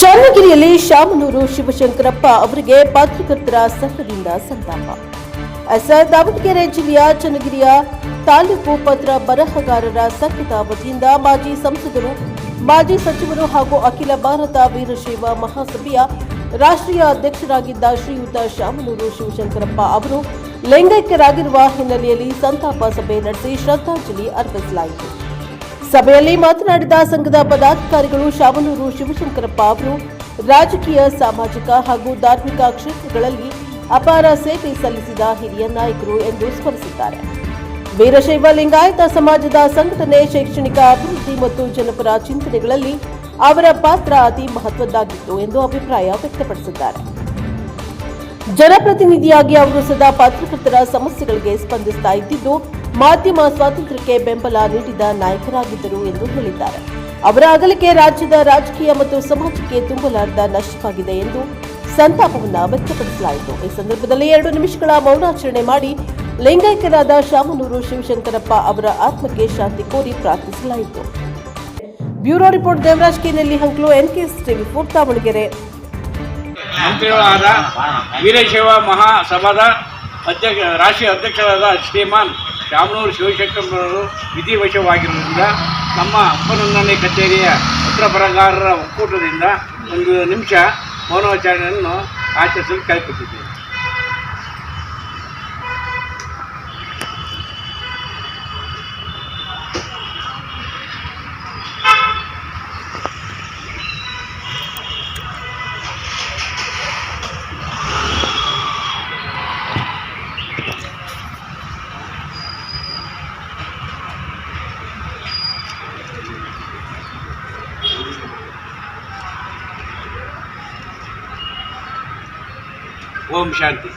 ಚನ್ನಗಿರಿಯಲ್ಲಿ ಶಾಮನೂರು ಶಿವಶಂಕರಪ್ಪ ಅವರಿಗೆ ಪತ್ರಕರ್ತರ ಸಂಘದಿಂದ ಸಂತಾಪ. ಎಸ್. ದಾವಣಗೆರೆ ಜಿಲ್ಲೆಯ ಚನ್ನಗಿರಿಯ ತಾಲೂಕು ಪತ್ರ ಬರಹಗಾರರ ಸಂಘದ ವತಿಯಿಂದ ಮಾಜಿ ಸಂಸದರು, ಮಾಜಿ ಸಚಿವರು ಹಾಗೂ ಅಖಿಲ ಭಾರತ ವೀರಶೈವ ಮಹಾಸಭೆಯ ರಾಷ್ಟ್ರೀಯ ಅಧ್ಯಕ್ಷರಾಗಿದ್ದ ಶ್ರೀಯುತ ಶಾಮನೂರು ಶಿವಶಂಕರಪ್ಪ ಅವರು ಲಿಂಗೈಕ್ಯರಾಗಿರುವ ಹಿನ್ನೆಲೆಯಲ್ಲಿ ಸಂತಾಪ ಸಭೆ ನಡೆಸಿ ಶ್ರದ್ಧಾಂಜಲಿ ಅರ್ಪಿಸಲಾಯಿತು. ಸಭೆಯಲ್ಲಿ ಮಾತನಾಡಿದ ಸಂಘದ ಪದಾಧಿಕಾರಿಗಳು ಶಾಮನೂರು ಶಿವಶಂಕರಪ್ಪ ಅವರು, ರಾಜಕೀಯ, ಸಾಮಾಜಿಕ ಹಾಗೂ ಧಾರ್ಮಿಕ ಕ್ಷೇತ್ರಗಳಲ್ಲಿ ಅಪಾರ ಸೇವೆ ಸಲ್ಲಿಸಿದ ಹಿರಿಯ ನಾಯಕರು ಎಂದು ಸ್ಮರಿಸಿದ್ದಾರೆ. ವೀರಶೈವ ಲಿಂಗಾಯತ ಸಮಾಜದ ಸಂಘಟನೆ ಶೈಕ್ಷಣಿಕ ಅಭಿವೃದ್ಧಿ ಮತ್ತು ಜನಪರ ಚಿಂತನೆಗಳಲ್ಲಿ ಅವರ ಪಾತ್ರ ಅತಿ ಮಹತ್ವದ್ದಾಗಿತ್ತು ಎಂದು ಅಭಿಪ್ರಾಯ ವ್ಯಕ್ತಪಡಿಸಿದ್ದಾರೆ. ಜನಪ್ರತಿನಿಧಿಯಾಗಿ ಅವರು ಸದಾ ಪತ್ರಕರ್ತರ ಸಮಸ್ಯೆಗಳಿಗೆ ಸ್ಪಂದಿಸ್ತಾ ಇದ್ದಿದ್ದು ಮಾಧ್ಯಮ ಸ್ವಾತಂತ್ರ್ಯಕ್ಕೆ ಬೆಂಬಲ ನೀಡಿದ ನಾಯಕರಾಗಿದ್ದರು ಎಂದು ಹೇಳಿದ್ದಾರೆ. ಅವರ ಅಗಲಿಕೆ ರಾಜ್ಯದ ರಾಜಕೀಯ ಮತ್ತು ಸಮಾಜಕ್ಕೆ ತುಂಬಲಾರದ ನಷ್ಟವಾಗಿದೆ ಎಂದು ಸಂತಾಪವನ್ನು ವ್ಯಕ್ತಪಡಿಸಲಾಯಿತು. ಈ ಸಂದರ್ಭದಲ್ಲಿ ಎರಡು ನಿಮಿಷಗಳ ಮೌನಾಚರಣೆ ಮಾಡಿ ಲಿಂಗೈಕ್ಯರಾದ ಶಾಮನೂರು ಶಿವಶಂಕರಪ್ಪ ಅವರ ಆತ್ಮಕ್ಕೆ ಶಾಂತಿ ಕೋರಿ ಪ್ರಾರ್ಥಿಸಲಾಯಿತು. ಬ್ಯೂರೋ ರಿಪೋರ್ಟ್ ದೇವರಾಜ್ ಕೆ ನಲ್ಲಿ ಹಂಕ್ಲು, ಎನ್ಕೆಎಸ್ ಟಿವಿ ಫೋರ್, ದಾವಣಗೆರೆ. ಮಂತ್ರಿಗಳಾದ ವೀರಶೈವ ಮಹಾಸಭಾದ ಅಧ್ಯಕ್ಷ, ರಾಷ್ಟ್ರೀಯ ಅಧ್ಯಕ್ಷರಾದ ಶ್ರೀಮಾನ್ ಶಾಮನೂರು ಶಿವಶಂಕರವರು ವಿಧಿವಶವಾಗಿರುವುದರಿಂದ ನಮ್ಮ ಉಪನೋಂದಣಿ ಕಚೇರಿಯ ಪತ್ರ ಬರಗಾರರ ಒಕ್ಕೂಟದಿಂದ ಒಂದು ನಿಮಿಷ ಮೌನಾಚರಣೆಯನ್ನು ಆಚರಿಸಲು ಕೈಕೊಟ್ಟಿದ್ದೇವೆ ಓಂ ಶಾಂತಿ